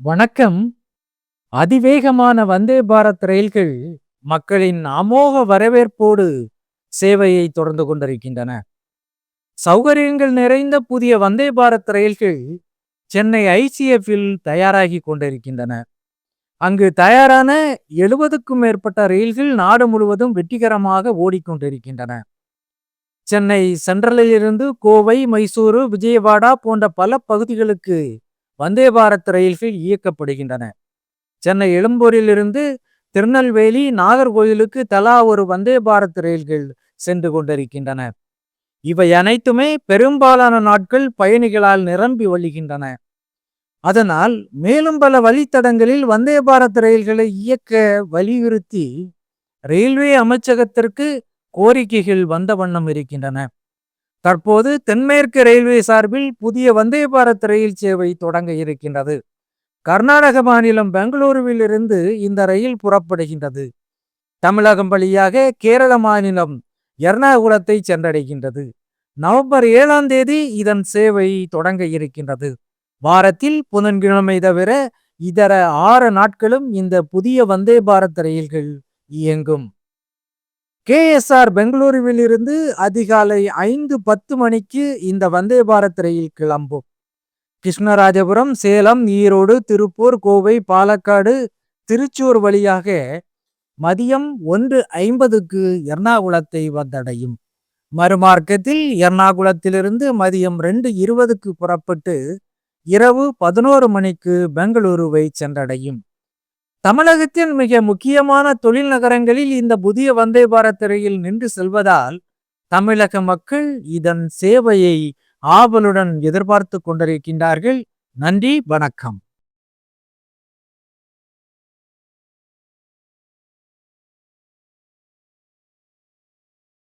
வணக்கம். அதிவேகமான வந்தே பாரத் ரயில்கள் மக்களின் அமோக வரவேற்போடு சேவையை தொடர்ந்து கொண்டிருக்கின்றன. சௌகரியங்கள் நிறைந்த புதிய வந்தே பாரத் ரயில்கள் சென்னை ஐசிஎஃப்பில் தயாராகி கொண்டிருக்கின்றன. அங்கு தயாரான எழுபதுக்கும் மேற்பட்ட ரயில்கள் நாடு முழுவதும் வெற்றிகரமாக ஓடிக்கொண்டிருக்கின்றன சென்னை சென்ட்ரலில் இருந்து கோவை மைசூரு விஜயவாடா போன்ற பல பகுதிகளுக்கு வந்தே பாரத் ரயில்கள் இயக்கப்படுகின்றன. சென்னை எழும்பூரிலிருந்து திருநெல்வேலி நாகர்கோயிலுக்கு தலா ஒரு வந்தே பாரத் ரயில்கள் சென்று கொண்டிருக்கின்றன. இவை அனைத்துமே பெரும்பாலான நாட்கள் பயணிகளால் நிரம்பி வழிகின்றன. அதனால் மேலும் பல வழித்தடங்களில் வந்தே பாரத் ரயில்களை இயக்க வலியுறுத்தி ரயில்வே அமைச்சகத்திற்கு கோரிக்கைகள் வந்த வண்ணம் இருக்கின்றன. தற்போது தென்மேற்கு ரயில்வே சார்பில் புதிய வந்தே பாரத் ரயில் சேவை தொடங்க இருக்கின்றது. கர்நாடக மாநிலம் பெங்களூருவிலிருந்து இந்த ரயில் புறப்படுகின்றது. தமிழகம் வழியாக கேரள மாநிலம் எர்ணாகுளத்தை சென்றடைகின்றது. நவம்பர் ஏழாம் தேதி இதன் சேவை தொடங்க இருக்கின்றது. வாரத்தில் புதன்கிழமை தவிர இதர ஆறு நாட்களும் இந்த புதிய வந்தே பாரத் ரயில்கள் இயங்கும். கேஎஸ்ஆர் பெங்களூருவிலிருந்து அதிகாலை ஐந்து பத்து மணிக்கு இந்த வந்தே பாரத் ரயில் கிளம்பும். கிருஷ்ணராஜபுரம் சேலம் ஈரோடு திருப்பூர் கோவை பாலக்காடு திருச்சூர் வழியாக மதியம் ஒன்று ஐம்பதுக்கு எர்ணாகுளத்தை வந்தடையும். மறுமார்க்கத்தில் எர்ணாகுளத்திலிருந்து மதியம் ரெண்டு இருபதுக்கு புறப்பட்டு இரவு பதினோரு மணிக்கு பெங்களூருவை சென்றடையும். தமிழகத்தின் மிக முக்கியமான தொழில் நகரங்களில் இந்த புதிய வந்தே பாரத் திரையில் நின்று செல்வதால் தமிழக மக்கள் இதன் சேவையை ஆவலுடன் எதிர்பார்த்து கொண்டிருக்கின்றார்கள். நன்றி வணக்கம்.